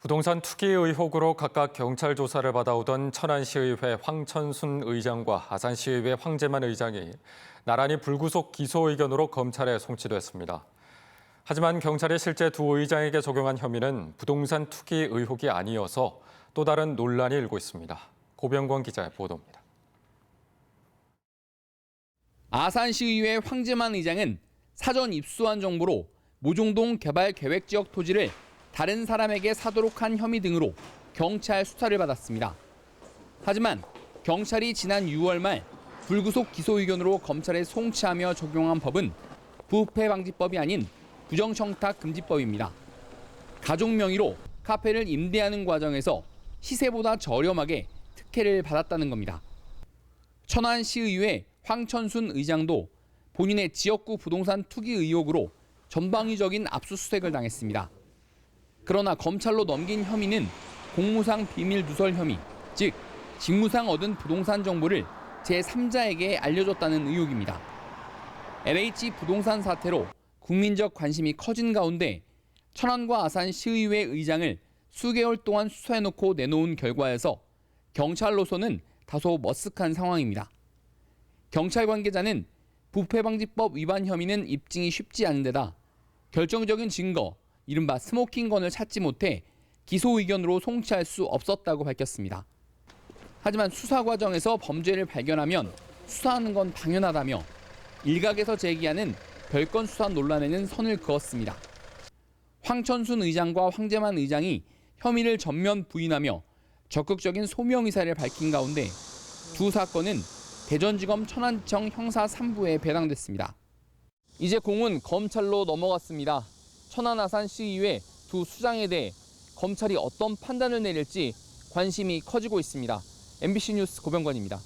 부동산 투기 의혹으로 각각 경찰 조사를 받아오던 천안시의회 황천순 의장과 아산시의회 황재만 의장이 나란히 불구속 기소 의견으로 검찰에 송치됐습니다. 하지만 경찰이 실제 두 의장에게 적용한 혐의는 부동산 투기 의혹이 아니어서 또 다른 논란이 일고 있습니다. 고병권 기자의 보도입니다. 아산시의회 황재만 의장은 사전 입수한 정보로 모종동 개발 계획 지역 토지를 다른 사람에게 사도록 한 혐의 등으로 경찰 수사를 받았습니다. 하지만 경찰이 지난 6월 말 불구속 기소 의견으로 검찰에 송치하며 적용한 법은 부패 방지법이 아닌 부정청탁 금지법입니다. 가족 명의로 카페를 임대하는 과정에서 시세보다 저렴하게 특혜를 받았다는 겁니다. 천안시의회 황천순 의장도 본인의 지역구 부동산 투기 의혹으로 전방위적인 압수수색을 당했습니다. 그러나 검찰로 넘긴 혐의는 공무상 비밀 누설 혐의, 즉 직무상 얻은 부동산 정보를 제3자에게 알려줬다는 의혹입니다. LH 부동산 사태로 국민적 관심이 커진 가운데 천안과 아산 시의회 의장을 수개월 동안 수사해놓고 내놓은 결과에서 경찰로서는 다소 머쓱한 상황입니다. 경찰 관계자는 부패방지법 위반 혐의는 입증이 쉽지 않은 데다 결정적인 증거, 이른바 스모킹건을 찾지 못해 기소 의견으로 송치할 수 없었다고 밝혔습니다. 하지만 수사 과정에서 범죄를 발견하면 수사하는 건 당연하다며 일각에서 제기하는 별건 수사 논란에는 선을 그었습니다. 황천순 의장과 황재만 의장이 혐의를 전면 부인하며 적극적인 소명 의사를 밝힌 가운데 두 사건은 대전지검 천안청 형사 3부에 배당됐습니다. 이제 공은 검찰로 넘어갔습니다. 천안 아산 시의회 두 수장에 대해 검찰이 어떤 판단을 내릴지 관심이 커지고 있습니다. MBC 뉴스 고병관입니다.